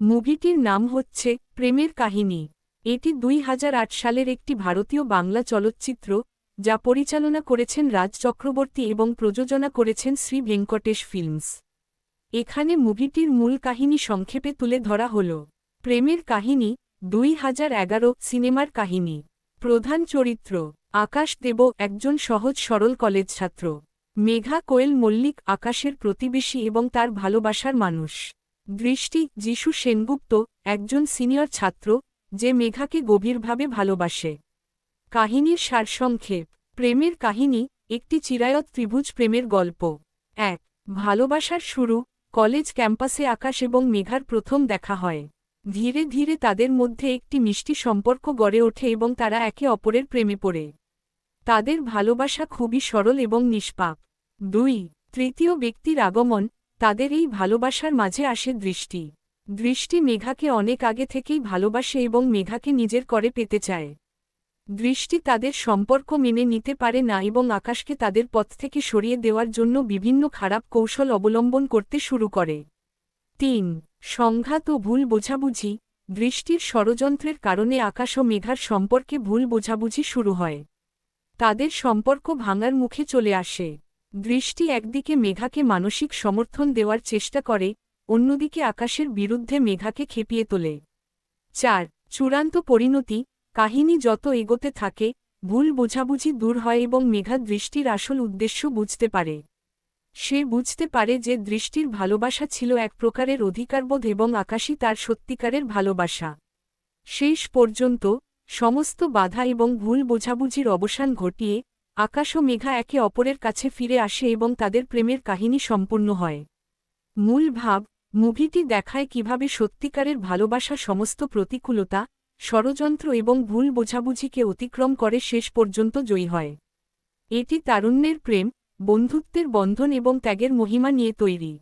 মুভিটির নাম হচ্ছে প্রেমের কাহিনী। এটি দুই হাজার আট সালের একটি ভারতীয় বাংলা চলচ্চিত্র, যা পরিচালনা করেছেন রাজ চক্রবর্তী এবং প্রযোজনা করেছেন শ্রী ভেঙ্কটেশ ফিল্মস। এখানে মুভিটির মূল কাহিনী সংক্ষেপে তুলে ধরা হল। প্রেমের কাহিনী, দুই হাজার এগারো সিনেমার কাহিনী। প্রধান চরিত্র, আকাশ দেব একজন সহজ সরল কলেজ ছাত্র। মেঘা কোয়েল মল্লিক আকাশের প্রতিবেশী এবং তার ভালোবাসার মানুষ। দৃষ্টি যিশু সেনগুপ্ত, একজন সিনিয়র ছাত্র, যে মেঘাকে গভীরভাবে ভালোবাসে। কাহিনীর সারসংক্ষেপ। প্রেমের কাহিনী, একটি চিরায়ত ত্রিভুজ প্রেমের গল্প। এক, ভালোবাসার শুরু, কলেজ ক্যাম্পাসে আকাশ এবং মেঘার প্রথম দেখা হয়। ধীরে ধীরে তাদের মধ্যে একটি মিষ্টি সম্পর্ক গড়ে ওঠে এবং তারা একে অপরের প্রেমে পড়ে। তাদের ভালোবাসা খুবই সরল এবং নিষ্পাপ। দুই, তৃতীয় ব্যক্তির আগমন তাদের এই ভালোবাসার মাঝে আসে দৃষ্টি। দৃষ্টি মেঘাকে অনেক আগে থেকেই ভালোবাসে এবং মেঘাকে নিজের করে পেতে চায়। দৃষ্টি তাদের সম্পর্ক মেনে নিতে পারে না এবং আকাশকে তাদের পথ থেকে সরিয়ে দেওয়ার জন্য বিভিন্ন খারাপ কৌশল অবলম্বন করতে শুরু করে। তিন, সংঘাত ও ভুল বোঝাবুঝি। দৃষ্টির ষড়যন্ত্রের কারণে আকাশ ও মেঘার সম্পর্কে ভুল বোঝাবুঝি শুরু হয়। তাদের সম্পর্ক ভাঙার মুখে চলে আসে। দৃষ্টি একদিকে মেঘাকে মানসিক সমর্থন দেওয়ার চেষ্টা করে, অন্যদিকে আকাশের বিরুদ্ধে মেঘাকে খেপিয়ে তোলে। চার, চূড়ান্ত পরিণতি, কাহিনী যত এগোতে থাকে, ভুল বোঝাবুঝি দূর হয় এবং মেঘা দৃষ্টির আসল উদ্দেশ্য বুঝতে পারে। সে বুঝতে পারে যে দৃষ্টির ভালোবাসা ছিল এক প্রকারের অধিকারবোধ এবং আকাশই তার সত্যিকারের ভালোবাসা। শেষ পর্যন্ত, সমস্ত বাধা এবং ভুল বোঝাবুঝির অবসান ঘটিয়ে আকাশ ও মেঘা একে অপরের কাছে ফিরে আসে এবং তাদের প্রেমের কাহিনী সম্পূর্ণ হয়। মূল ভাব, মুভিটি দেখায় কীভাবে সত্যিকারের ভালোবাসা সমস্ত প্রতিকূলতা, ষড়যন্ত্র এবং ভুল বোঝাবুঝিকে অতিক্রম করে শেষ পর্যন্ত জয়ী হয়। এটি তারুণ্যের প্রেম, বন্ধুত্বের বন্ধন এবং ত্যাগের মহিমা নিয়ে তৈরি।